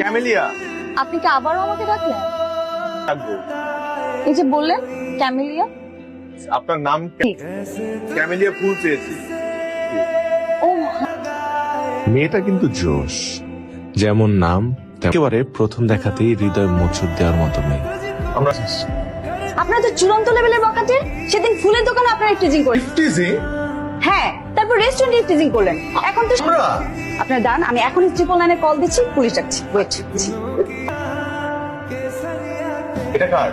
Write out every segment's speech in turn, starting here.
Camellia. আপনি কি আবারও আমাকে ডাকলেন? এই যে বললেন ক্যামেলিয়া? আপনার নাম ক্যামেলিয়া ফুল চেয়েছি ও মেয়েটা কিন্তু জোশ। যেমন নাম একেবারে প্রথম দেখাতেই হৃদয় মোচড় দেওয়ার মতো মেয়ে। আমরা আপনার তো চূড়ান্ত লেভেলের বকাটে সেদিন ফুলের দোকানে আপনারা টিজিং করেন টিজিং হ্যাঁ। রেস্টুরেন্টে টিজিং করলেন। এখন তো আমরা আপনার দান আমি এখনই ট্রিপল নাইনে কল দিচ্ছি পুলিশ ডাকছি ওয়েট এটা কার?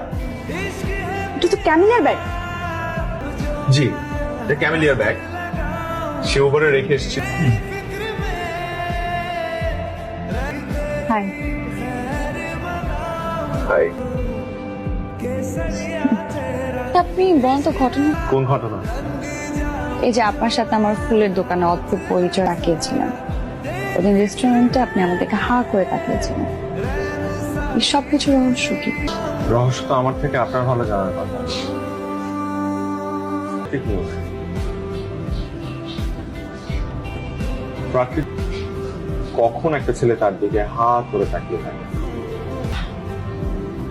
এটা তো ক্যামিলিয়ার ব্যাগ জি এটা ক্যামেলিয়ার ব্যাগ সে ওপরে রেখে এসেছে। হাই হাই আপনি বলেন তো ঘটনা কোন ঘটনা? এই যে আপনার সাথে আমার ফুলের দোকানে অদ্ভুত পরিচয় রাখিয়েছিলাম ওদিন রেস্টুরেন্টে আপনি আমাদেরকে হা করে তাকিয়েছিলেন এই সব কিছু রহস্য কি রহস্য তো আমার থেকে আপনার ভালো জানার কথা। কখন একটা ছেলে তার দিকে হা করে তাকিয়ে থাকে?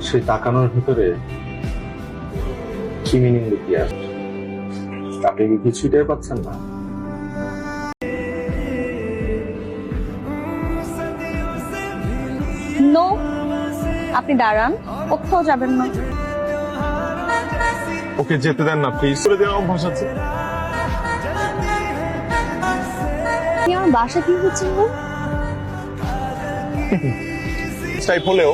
সেই তাকানোর ভিতরে কি মিনিং লুকিয়ে আছে? আপনি কি কিছুই টের পাচ্ছেন না নো আপনি দাঁড়ান কোথাও যাবেন না ওকে যেতে দেন না প্লিজ করে দেওয়া অভ্যাস আছে আপনি আমার বাসা কি হচ্ছেন গো? টাইপ হলেও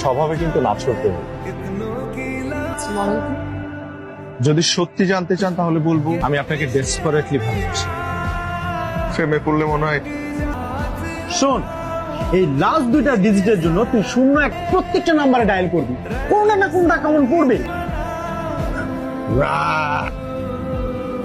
স্বভাবে কিন্তু নাচ করতে হবে। যদি সত্যি জানতে চান তাহলে বলব আমি আপনাকে ডেসপারেটলি ভালোবাসি। প্রেমে পড়লে মনে হয় শোন এই লাস্ট দুইটা ডিজিটের জন্য তুই শূন্য এক প্রত্যেকটা নাম্বারে ডায়াল করবি। কোন না কোনটা কেমন পড়বে? রা